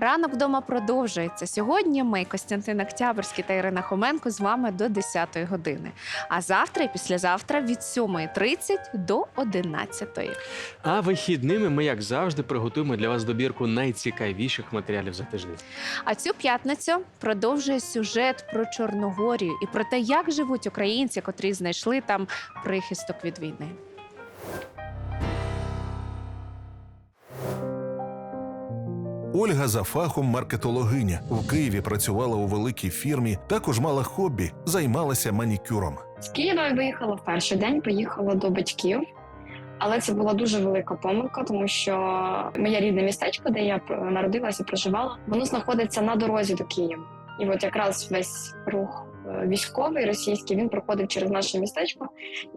Ранок вдома продовжується. Сьогодні ми, Костянтин Октябрьський та Ірина Хоменко, з вами до 10-ї години. А завтра і післязавтра від 7.30 до 11.00. А вихідними ми, як завжди, приготуємо для вас добірку найцікавіших матеріалів за тиждень. А цю п'ятницю продовжує сюжет про Чорногорію і про те, як живуть українці, котрі знайшли там прихисток від війни. Ольга за фахом маркетологиня в Києві працювала у великій фірмі. Також мала хобі, займалася манікюром. З Києва я виїхала в перший день, поїхала до батьків. Але це була дуже велика помилка, тому що моє рідне містечко, де я народилася, проживала, воно знаходиться на дорозі до Києва. І от якраз весь рух е, військовий російський він проходив через наше містечко,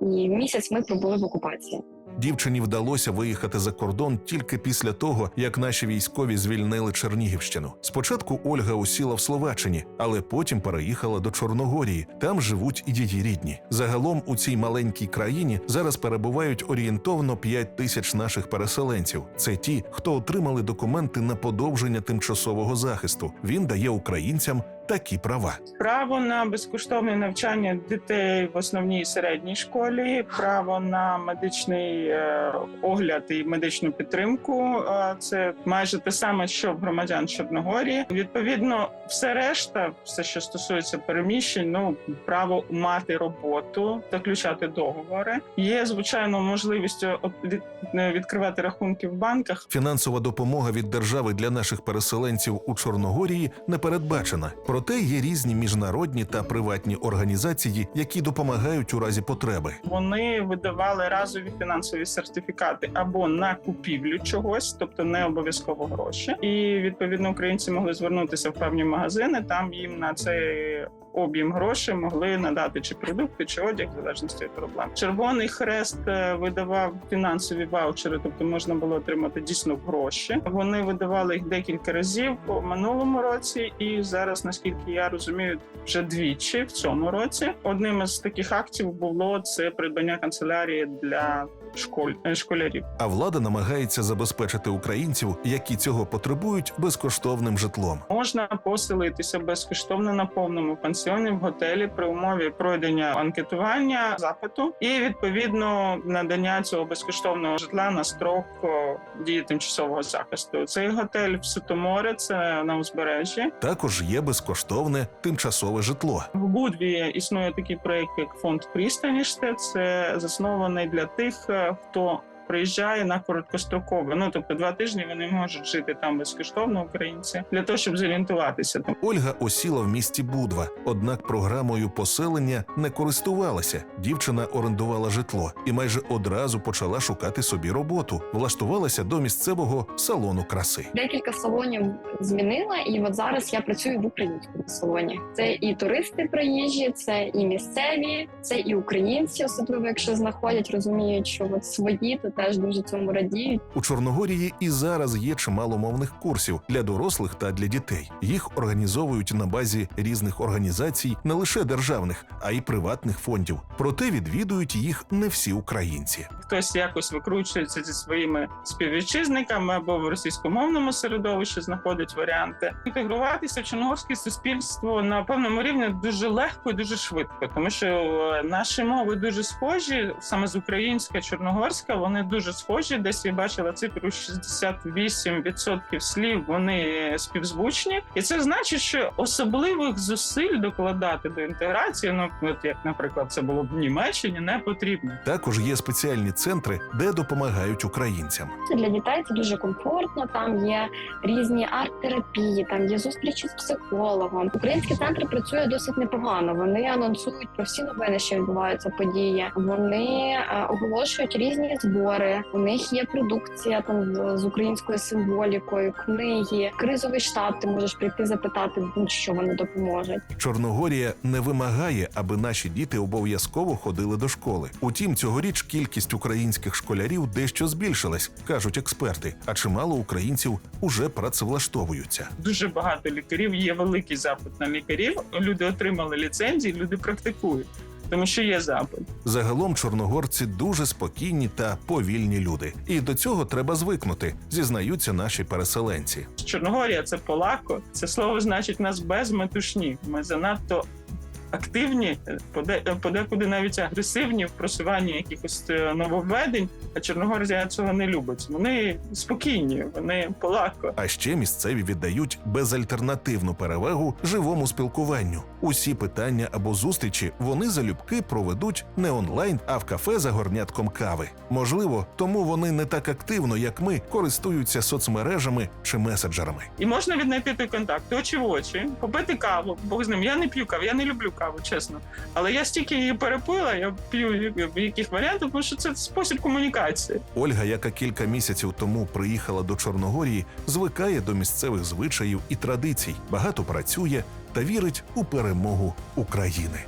і місяць ми пробули в окупації. Дівчині вдалося виїхати за кордон тільки після того, як наші військові звільнили Чернігівщину. Спочатку Ольга усіла в Словаччині, але потім переїхала до Чорногорії. Там живуть і її рідні. Загалом у цій маленькій країні зараз перебувають орієнтовно 5 тисяч наших переселенців. Це ті, хто отримали документи на подовження тимчасового захисту. Він дає українцям такі права. Право на безкоштовне навчання дітей в основній і середній школі, право на медичний е, огляд і медичну підтримку. е, це майже те саме, що в громадян Чорногорії. Відповідно, все решта, все, що стосується переміщень, ну право мати роботу, заключати договори. Є звичайно можливість від- відкривати рахунки в банках. Фінансова допомога від держави для наших переселенців у Чорногорії не передбачена. Проте є різні міжнародні та приватні організації, які допомагають у разі потреби. Вони видавали разові фінансові сертифікати або на купівлю чогось, тобто не обов'язково гроші. І відповідно українці могли звернутися в певні магазини. Там їм на цей об'єм грошей могли надати чи продукти, чи одяг, в залежності від проблем. Червоний хрест е, видавав фінансові ваучери, тобто можна було отримати дійсно гроші. Вони видавали їх декілька разів у минулому році, і зараз, наскільки я розумію, вже двічі в цьому році. Одним із таких актів було це придбання канцелярії для школь е, школярів. А влада намагається забезпечити українців, які цього потребують, безкоштовним житлом. Можна поселитися безкоштовно на повному пансіоні в готелі при умові пройдення анкетування запиту і відповідно надання цього безкоштовного житла на строк дії тимчасового захисту. Цей готель в Сутоморе, це на узбережжі. Також є безкоштовне тимчасове житло. В Будві існує такий проект, як фонд Прістаніште. Це заснований для тих, е, хто приїжджає на короткострокове. Ну тобто два тижні вони можуть жити там безкоштовно, українці, для того, щоб зорієнтуватися. Ольга осіла в місті Будва, однак програмою поселення не користувалася. Дівчина орендувала житло і майже одразу почала шукати собі роботу. Влаштувалася до місцевого салону краси. Декілька салонів змінила, і от зараз я працюю в українському салоні. Це і туристи приїжджі, це і місцеві, це і українці, особливо якщо знаходять, розуміють, що от свої, то теж дуже цьому радіють. У Чорногорії і зараз є чимало мовних курсів для дорослих та для дітей. Їх організовують на базі різних організацій, не лише державних, а й приватних фондів. Проте відвідують їх не всі українці. хтось якось викручується зі своїми співвітчизниками або в російськомовному середовищі знаходить варіанти. Інтегруватися в чорногорське суспільство на певному рівні дуже легко і дуже швидко, тому що е, наші мови дуже схожі, саме з українська, чорногорська, вони дуже схожі. Десь я бачила цифру 68% слів вони співзвучні, і це значить, що особливих зусиль докладати до інтеграції, ну от як, наприклад, це було б в Німеччині, не потрібно. Також є спеціальні центри, де допомагають українцям. Це для дітей це дуже комфортно. Там є різні арт-терапії, там є зустрічі з психологом. Український центр працює досить непогано. Вони анонсують про всі новини, що відбуваються події. Вони е, оголошують різні збори. У них є продукція там з, з українською символікою, книги, кризовий штаб. Ти можеш прийти запитати, що вони допоможуть. Чорногорія не вимагає, аби наші діти обов'язково ходили до школи. Утім, цьогоріч кількість українських школярів дещо збільшилась, кажуть експерти. А чимало українців уже працевлаштовуються. дуже багато лікарів. Є великий запит на лікарів. Люди отримали ліцензії, люди практикують. Тому що є запит. Загалом чорногорці дуже спокійні та повільні люди, і до цього треба звикнути, зізнаються наші переселенці. Чорногорія це полако. Це слово значить нас безметушні. Ми занадто активні, поде- подекуди навіть агресивні в просуванні якихось е, нововведень. А Чорногорія цього не любить. Вони спокійні, вони полако. А ще місцеві віддають безальтернативну перевагу живому спілкуванню. Усі питання або зустрічі вони залюбки проведуть не онлайн, а в кафе за горнятком кави. Можливо, тому вони не так активно, як ми, користуються соцмережами чи меседжерами. І можна віднайти той контакт очі в очі, попити каву. Бог з ним. Я не п'ю каву, я не люблю каву, чесно. Але я стільки її перепила, я п'ю в яких варіантах, тому що це спосіб комунікації. Ольга, яка кілька місяців тому приїхала до Чорногорії, звикає до місцевих звичаїв і традицій, багато працює та вірить у перемогу України.